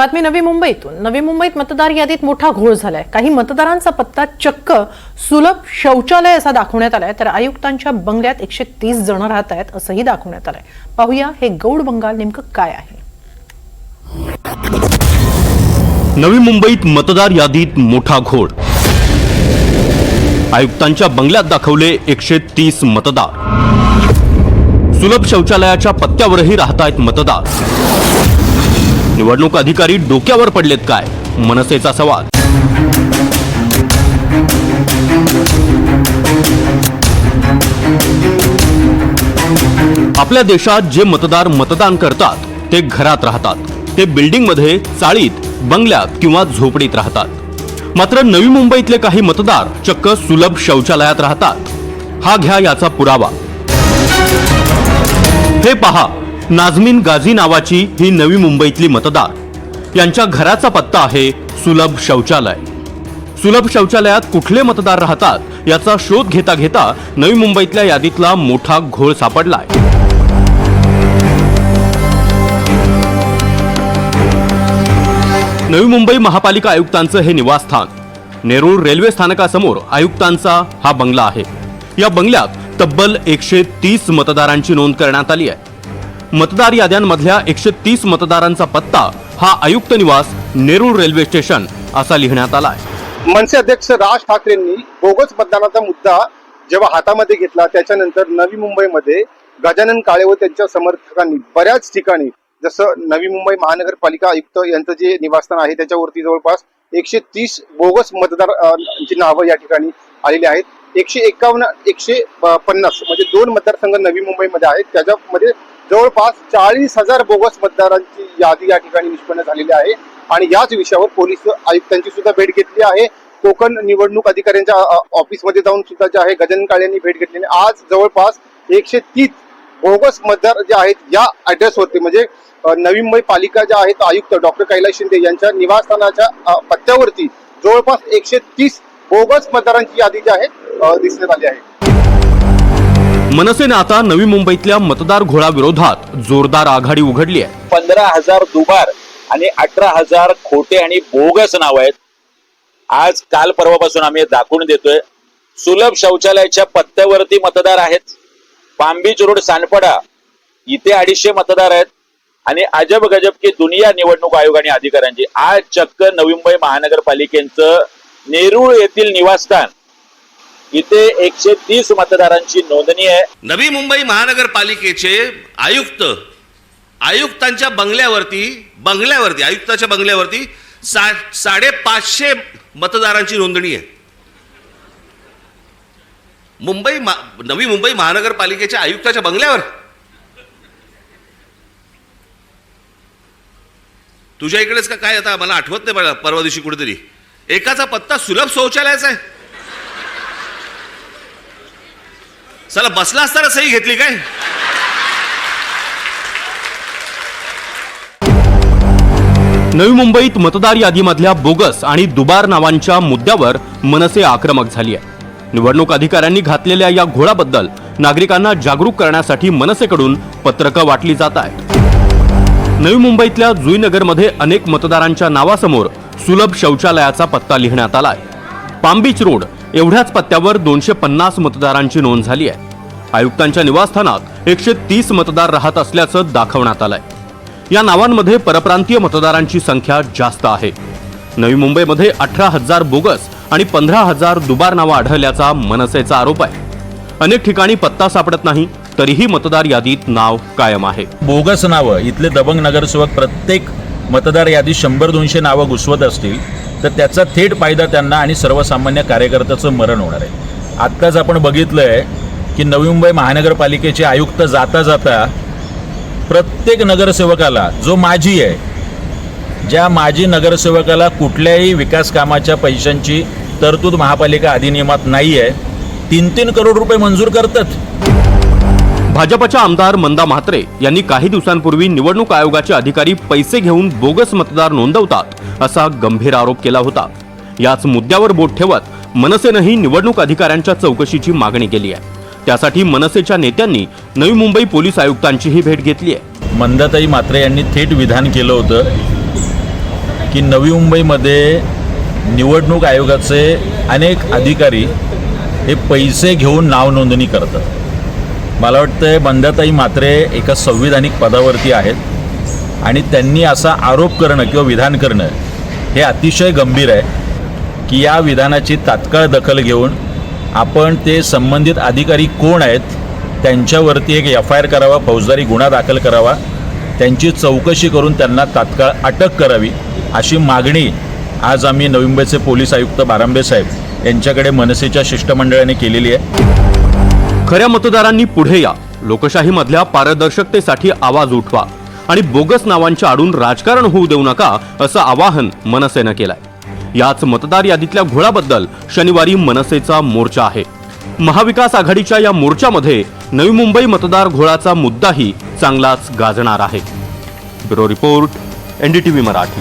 बातमी नवी मुंबईतून. नवी मुंबईत मतदार यादीत मोठा घोळ झालाय. काही मतदारांचा पत्ता चक्क सुलभ शौचालय असा दाखवण्यात आलाय. तर आयुक्तांच्या बंगल्यात एकशे तीस जण राहत आहेत असंही दाखवण्यात आलंय. पाहूया हे गौड बंगाल नेमकं काय आहे? नवी मुंबईत मतदार यादीत मोठा घोळ. आयुक्तांच्या बंगल्यात दाखवले एकशे तीस मतदार. सुलभ शौचालयाच्या पत्त्यावरही राहत आहेत मतदार. निवडणूक अधिकारी डोक्यावर पडलेत काय? मनसेचा सवाल. आपल्या देशात जे मतदार मतदान करतात ते घरात राहतात. ते बिल्डिंगमध्ये चाळीत बंगल्यात किंवा झोपडीत राहतात. मात्र नवी मुंबईतले काही मतदार चक्क सुलभ शौचालयात राहतात. हा घ्या याचा पुरावा. हे पहा. नाझमीन गाझी नावाची ही नवी मुंबईतली मतदार. यांच्या घराचा पत्ता आहे सुलभ शौचालय. सुलभ शौचालयात कुठले मतदार राहतात याचा शोध घेता घेता नवी मुंबईतल्या यादीतला मोठा घोळ सापडलाय. नवी मुंबई महापालिका आयुक्तांचं हे निवासस्थान. नेरूळ रेल्वे स्थानकासमोर आयुक्तांचा हा बंगला आहे. या बंगल्यात तब्बल एकशे तीस मतदारांची नोंद करण्यात आली आहे. मतदार याद्यांमधल्या एकशे तीस मतदारांचा पत्ता हा आयुक्त निवास नेरूळ रेल्वे स्टेशन असा लिहिण्यात आला आहे मनसे अध्यक्ष राज ठाकरेंनी बोगस मतदानाचा मुद्दा जेव्हा हातामध्ये घेतला त्याच्यानंतर नवी मुंबईमध्ये गजानन काळे व त्यांच्या समर्थकांनी बऱ्याच ठिकाणी जसं नवी मुंबई महानगरपालिका आयुक्त यांचं जे निवासस्थान आहे त्याच्यावरती जवळपास एकशे तीस बोगस मतदार नावं या ठिकाणी आलेली आहेत. एकशे एकावन्न एकशे पन्नास म्हणजे दोन मतदारसंघ नवी मुंबईमध्ये आहेत. त्याच्यामध्ये जवळपास चाळीस हजार बोगस मतदारांची यादी या ठिकाणी निष्पन्न झालेली आहे. आणि याच विषयावर पोलीस आयुक्तांची सुद्धा भेट घेतली आहे. कोकण निवडणूक अधिकाऱ्यांच्या ऑफिसमध्ये जाऊन सुद्धा जे आहे गजन काळे यांनी भेट घेतली आणि आज जवळपास एकशे तीस बोगस मतदार जे आहेत या ऍड्रेसवरती म्हणजे नवी मुंबई पालिका ज्या आहेत आयुक्त डॉक्टर कैलास शिंदे यांच्या निवासस्थानाच्या पत्त्यावरती जवळपास एकशे तीस बोगस मतदारांची यादी जी आहे दिसण्यात आली आहे. मनसेनं आता नवी मुंबईतल्या मतदार घोळाविरोधात जोरदार आघाडी उघडली आहे. पंधरा हजार दुबार आणि अठरा हजार खोटे आणि बोगस नाव आहेत. आज काल परवापासून आम्ही हे दाखवून देतोय. सुलभ शौचालयाच्या पत्त्यावरती मतदार आहेत. पामबीच रोड सानपडा इथे अडीचशे मतदार आहेत. आणि अजब गजब की दुनिया निवडणूक आयोग आणि अधिकाऱ्यांची. आज चक्क नवी मुंबई महानगरपालिकेचं नेरूळ येथील निवासस्थान इथे एकशे तीस मतदारांची नोंदणी आहे. नवी मुंबई महानगरपालिकेचे आयुक्त आयुक्तांच्या बंगल्यावरती बंगल्यावरती आयुक्ताच्या बंगल्यावरती सा साडेपाचशे मतदारांची नोंदणी आहे. मुंबई मा नवी मुंबई महानगरपालिकेच्या आयुक्ताच्या बंगल्यावर. तुझ्या इकडेच का काय आता? मला आठवत नाही परवा दिवशी कुठेतरी. एकाचा पत्ता सुलभ शौचालयाचा आहे. चला बसला असताना सही घेतली काय? नवी मुंबईत मतदार यादीमधल्या बोगस आणि दुबार नावांच्या मुद्द्यावर मनसे आक्रमक झाली आहे. निवडणूक अधिकाऱ्यांनी घातलेल्या या घोळाबद्दल नागरिकांना जागरूक करण्यासाठी मनसेकडून पत्रकं वाटली जात आहेत. नवी मुंबईतल्या जुईनगरमध्ये अनेक मतदारांच्या नावासमोर सुलभ शौचालयाचा पत्ता लिहिण्यात आला आहे पामबीच रोड एवढ्याच पत्त्यावर दोनशे पन्नास मतदारांची नोंद झाली आहे. आयुक्तांच्या निवासस्थानात एकशे तीस मतदार राहत असल्याचं दाखवण्यात आलंय. या नावांमध्ये परप्रांतीय मतदारांची संख्या जास्त आहे. नवी मुंबईमध्ये अठरा हजार बोगस आणि पंधरा हजार दुबार नावं आढळल्याचा मनसेचा आरोप आहे. अनेक ठिकाणी पत्ता सापडत नाही तरीही मतदार यादीत नाव कायम आहे. बोगस नावं इथले दबंग नगरसेवक प्रत्येक मतदार यादी शंभर दोनशे नावं घुसवत असतील तर त्याचा थेट फायदा त्यांना आणि सर्वसामान्य कार्यकर्त्याचं मरण होणार आहे. आत्ताच आपण बघितलं आहे की नवी मुंबई महानगरपालिकेचे आयुक्त जाता जाता प्रत्येक नगरसेवकाला जो माजी आहे ज्या माजी नगरसेवकाला कुठल्याही विकास कामाच्या पैशांची तरतूद महापालिका अधिनियमात नाही आहे तीन तीन करोड रुपये मंजूर करतात. भाजपच्या आमदार मंदा म्हात्रे यांनी काही दिवसांपूर्वी निवडणूक आयोगाचे अधिकारी पैसे घेऊन बोगस मतदार नोंदवतात असा गंभीर आरोप केला होता. याच मुद्द्यावर बोट ठेवत मनसेनंही निवडणूक अधिकाऱ्यांच्या चौकशीची मागणी केली आहे. त्यासाठी मनसेच्या नेत्यांनी नवी मुंबई पोलीस आयुक्तांचीही भेट घेतली आहे. मंदाताई मात्रे यांनी थेट विधान केलं होतं की नवी मुंबईमध्ये निवडणूक आयोगाचे अनेक अधिकारी हे पैसे घेऊन नाव नोंदणी करतात. मला वाटतं बंदाताई मात्रे एका संविधानिक पदावरती आहेत आणि त्यांनी असा आरोप करणं किंवा विधान करणं हे अतिशय गंभीर आहे की या विधानाची तात्काळ दखल घेऊन आपण ते संबंधित अधिकारी कोण आहेत त्यांच्यावरती एक एफ आय आर करावा फौजदारी गुन्हा दाखल करावा त्यांची चौकशी करून त्यांना तात्काळ अटक करावी अशी मागणी आज आम्ही नवी मुंबईचे पोलीस आयुक्त बारांबे साहेब यांच्याकडे मनसेच्या शिष्टमंडळाने केलेली आहे. खऱ्या मतदारांनी पुढे या. लोकशाहीमधल्या पारदर्शकतेसाठी आवाज उठवा. आणि बोगस नावांच्या आडून राजकारण होऊ देऊ नका असं आवाहन मनसेनं केलंय. याच मतदार यादीतल्या घोळाबद्दल शनिवारी मनसेचा मोर्चा आहे. महाविकास आघाडीच्या या मोर्चामध्ये नवी मुंबई मतदार घोळाचा मुद्दाही चांगलाच गाजणार आहे. Bureau report NDTV Marathi.